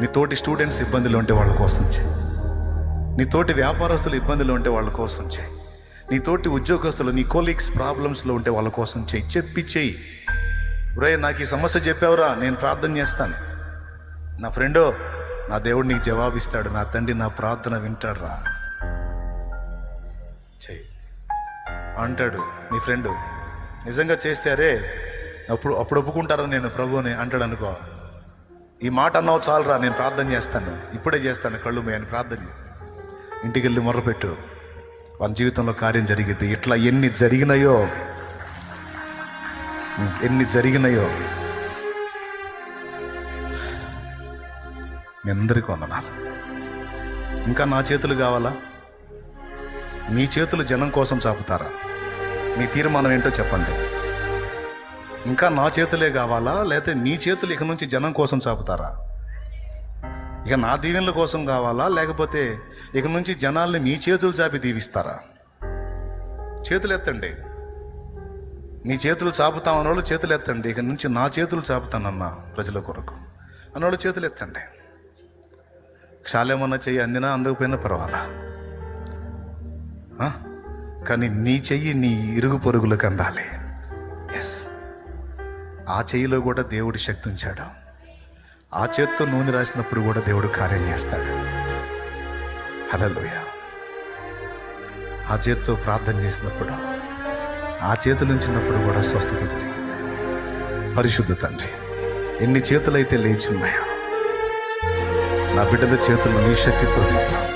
నీ తోటి స్టూడెంట్స్ ఇబ్బందులు ఉంటే వాళ్ళ కోసం చేయి నీ తోటి వ్యాపారస్తులు ఇబ్బందులు ఉంటే వాళ్ళ కోసం చేయి నీ తోటి ఉద్యోగస్తులు నీ కోలీగ్స్ ప్రాబ్లమ్స్లో ఉంటే వాళ్ళ కోసం చేయి చెప్పి చేయి బ్రే నాకు ఈ సమస్య చెప్పావురా నేను ప్రార్థన చేస్తాను. నా ఫ్రెండో నా దేవుడు నీకు జవాబిస్తాడు. నా తండ్రి నా ప్రార్థన వింటాడు రా చెయ్యి. అంటాడు నీ ఫ్రెండు నిజంగా చేస్తే అరే అప్పుడు అప్పుడు ఒప్పుకుంటారా నేను ప్రభుని అంటాడు అనుకో. ఈ మాట అన్నావు చాలరా నేను ప్రార్థన చేస్తాను. ఇప్పుడే చేస్తాను కళ్ళు అని ప్రార్థన ఇంటికి వెళ్ళి మొర్రపెట్టు. వాళ్ళ జీవితంలో కార్యం జరిగింది ఇట్లా ఎన్ని జరిగినాయో ఎన్ని జరిగినాయో. మీ అందరికీ వందనాలు. ఇంకా నా చేతులు కావాలా? మీ చేతులు జనం కోసం చాపుతారా? మీ తీర్మానం ఏంటో చెప్పండి. ఇంకా నా చేతులే కావాలా? లేకపోతే నీ చేతులు ఇక నుంచి జనం కోసం చాపుతారా? ఇక నా దీవెనల కోసం కావాలా? లేకపోతే ఇక నుంచి జనాల్ని మీ చేతులు చాపి దీవిస్తారా? చేతులు ఎత్తండి నీ చేతులు చాపుతాం అన్నోళ్ళు చేతులు ఎత్తండి ఇక నుంచి నా చేతులు చాపుతానన్నా ప్రజల కొరకు. అన్నోళ్ళు చేతులు ఎత్తండి క్షాలేమన్నా చెయ్యి అందినా అందకపోయినా పర్వాలా? కానీ నీ చెయ్యి నీ ఇరుగు పొరుగులకు అందాలి. ఎస్ ఆ చేయిలో కూడా దేవుడి శక్తి ఉంచాడు. ఆ చేత్తో నూనె రాసినప్పుడు కూడా దేవుడు కార్యం చేస్తాడు. హలలోయ ఆ చేత్తో ప్రార్థన చేసినప్పుడు ఆ చేతులు ఉంచినప్పుడు కూడా స్వస్థత జరిగింది. పరిశుద్ధ తండ్రి ఎన్ని చేతులైతే లేచి ఉన్నాయో నా బిడ్డల చేతులు నీ శక్తితో నింపు.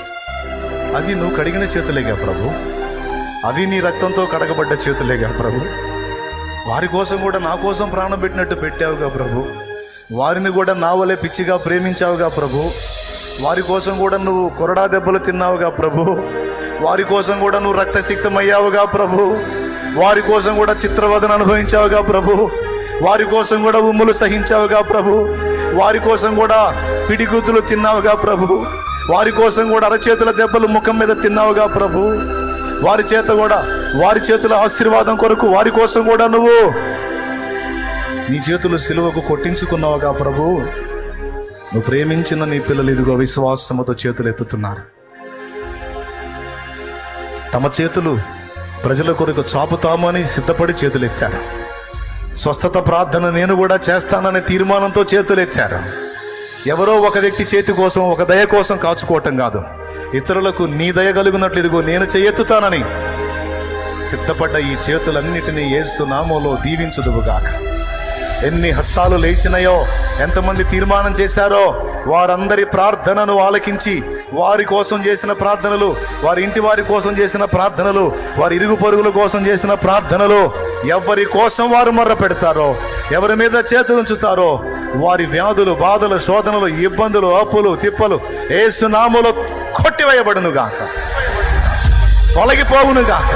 అవి నువ్వు కడిగిన చేతులేగా ప్రభు? అవి నీ రక్తంతో కడగబడ్డ చేతులేగా ప్రభు? వారి కోసం కూడా నా కోసం ప్రాణం పెట్టినట్టు పెట్టావుగా ప్రభు. వారిని కూడా నా వలె పిచ్చిగా ప్రేమించావుగా ప్రభు. వారి కోసం కూడా నువ్వు కొరడా దెబ్బలు తిన్నావుగా ప్రభు. వారి కోసం కూడా నువ్వు రక్తసిక్తమయ్యావుగా ప్రభు. వారి కోసం కూడా చిత్రవదన అనుభవించావుగా ప్రభు. వారి కోసం కూడా ఉమ్ములు సహించావుగా ప్రభు. వారి కోసం కూడా పిడిగుద్దులు తిన్నావుగా ప్రభు. వారి కోసం కూడా అరచేతుల దెబ్బలు ముఖం మీద తిన్నావుగా ప్రభు. వారి చేత కూడా వారి చేతుల ఆశీర్వాదం కొరకు వారి కోసం కూడా నువ్వు నీ చేతులు సిలువకు కొట్టించుకున్నావుగా ప్రభు. నువ్వు ప్రేమించిన నీ పిల్లలు ఇదిగో విశ్వాసముతో చేతులు ఎత్తుతున్నారు. తమ చేతులు ప్రజల కొరకు చాపుతామని సిద్ధపడి చేతులెత్తారు స్వస్థత ప్రార్థన నేను కూడా చేస్తాననే తీర్మానంతో చేతులెత్తారు ఎవరో ఒక వ్యక్తి చేతి కోసం ఒక దయ కోసం కాచుకోవటం కాదు. ఇతరులకు నీ దయ కలుగునట్లు ఇదిగో నేను చేయెత్తుతానని. సిద్ధపడ్డ ఈ చేతులన్నిటినీ ఏసు నామోలో దీవించుదువుగాక. ఎన్ని హస్తాలు లేచినాయో ఎంతమంది తీర్మానం చేశారో వారందరి ప్రార్థనను ఆలకించి వారి కోసం చేసిన ప్రార్థనలు వారి ఇంటి వారి కోసం చేసిన ప్రార్థనలు వారి ఇరుగు పొరుగుల కోసం చేసిన ప్రార్థనలు ఎవరి కోసం వారు మొర్ర పెడతారో ఎవరి మీద చేతులు ఉంచుతారో వారి వ్యాధులు బాధలు శోధనలు ఇబ్బందులు అప్పులు తిప్పలు ఏసునామలో కొట్టివేయబడునుగాక. గాక గాక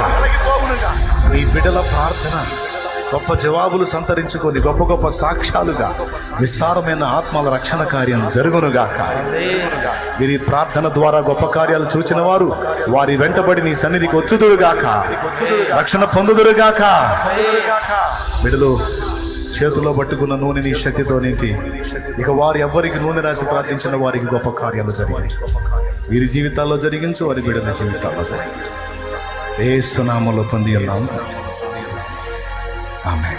నీ బిడ్డల ప్రార్థన గొప్ప జవాబులు సంతరించుకొని గొప్ప గొప్ప సాక్ష్యాలుగా విస్తారమైన ఆత్మల రక్షణ కార్యం జరుగునుగాక. వీరి ప్రార్థన ద్వారా గొప్ప కార్యాలు చూచిన వారు వారి వెంటబడి నీ సన్నిధికి వచ్చుదురుగాక. రక్షణ పొందుదురుగాక. బిడలు చేతిలో పట్టుకున్న నూనె నీ శక్తితో నింపి ఇక వారు ఎవ్వరికి నూనె రాసి ప్రార్థించిన వారికి గొప్ప కార్యాలు జరిగించు వీరి జీవితాల్లో జరిగించు వారి బిడ్డల జీవితాల్లో జరిగించు. ఏ సునామలో పొంది ఉన్నాం ఆమె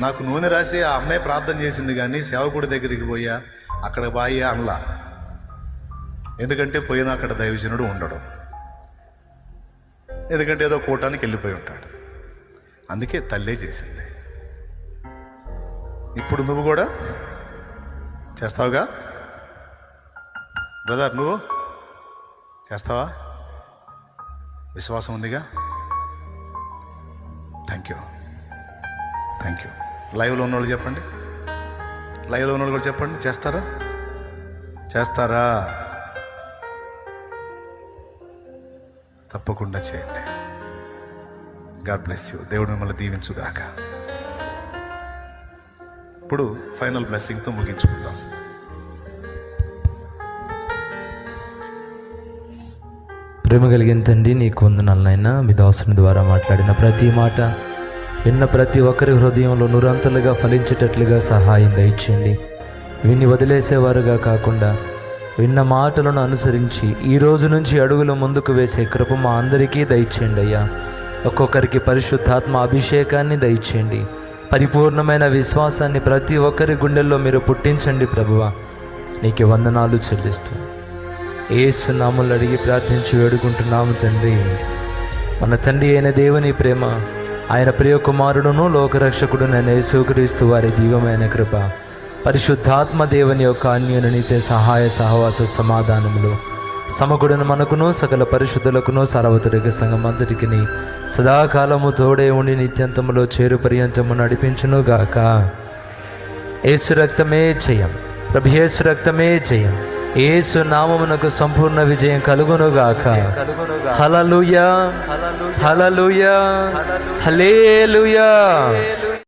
నాకు నూనె రాసి ఆ అమ్మాయి ప్రార్థన చేసింది కానీ సేవకుడి దగ్గరికి పోయా అక్కడ బాయి అనలా. ఎందుకంటే పోయినా అక్కడ దైవజనుడు ఉండడు. ఎందుకంటే ఏదో కూటానికి వెళ్ళిపోయి ఉంటాడు. అందుకే తల్లే చేసింది. ఇప్పుడు నువ్వు కూడా చేస్తావుగా? బ్రదర్ నువ్వు? చేస్తావా? విశ్వాసం ఉందిగా? థ్యాంక్ యూ థ్యాంక్ యూ లైవ్లో ఉన్నోళ్ళు చెప్పండి. లైవ్లో ఉన్నోళ్ళు కూడా చెప్పండి. చేస్తారా? చేస్తారా? తప్పకుండా చేయండి. గాడ్ బ్లెస్ యూ దేవుడు మిమ్మల్ని దీవించుగాక. ఇప్పుడు ఫైనల్ బ్లెస్సింగ్తో ముగించుకుందాం. ప్రేమ కలిగిన తండ్రి నీకు వందనాలనైనా మీ దాసుని ద్వారా మాట్లాడిన ప్రతి మాట విన్న ప్రతి ఒక్కరి హృదయంలో నురంతలుగా ఫలించేటట్లుగా సహాయం దయచేయండి. విని వదిలేసేవారుగా కాకుండా విన్న మాటలను అనుసరించి ఈ రోజు నుంచి అడుగుల ముందుకు వేసే కృప మా అందరికీ దయచేయండి అయ్యా. ఒక్కొక్కరికి పరిశుద్ధాత్మ అభిషేకాన్ని దయచేయండి. పరిపూర్ణమైన విశ్వాసాన్ని ప్రతి ఒక్కరి గుండెల్లో మీరు పుట్టించండి ప్రభువ. నీకు వందనాలు చెల్లిస్తూ ఏసు నామలు అడిగి ప్రార్థించి వేడుకుంటున్నాము తండ్రి. మన తండ్రి అయిన దేవుని ప్రేమ ఆయన ప్రియ కుమారుడును లోకరక్షకుడు నేను యేసుక్రీస్తు వారి దీవమైన కృప పరిశుద్ధాత్మ దేవుని యొక్క అన్యోన్యతే సహాయ సహవాస సమాధానములు సమకుడును మనకును సకల పరిశుద్ధులకును సర్వతుడికి సంగమంతటికిని సదాకాలము తోడే ఉండి నిత్యంతములో చేరు పర్యంతము నడిపించును గాక. ఏసు రక్తమే జయం. ప్రభు ఏసు రక్తమే జయం. ఏసు నామమునకు సంపూర్ణ విజయం కలుగును గాక హలలుయా హలలుయా హలేలుయా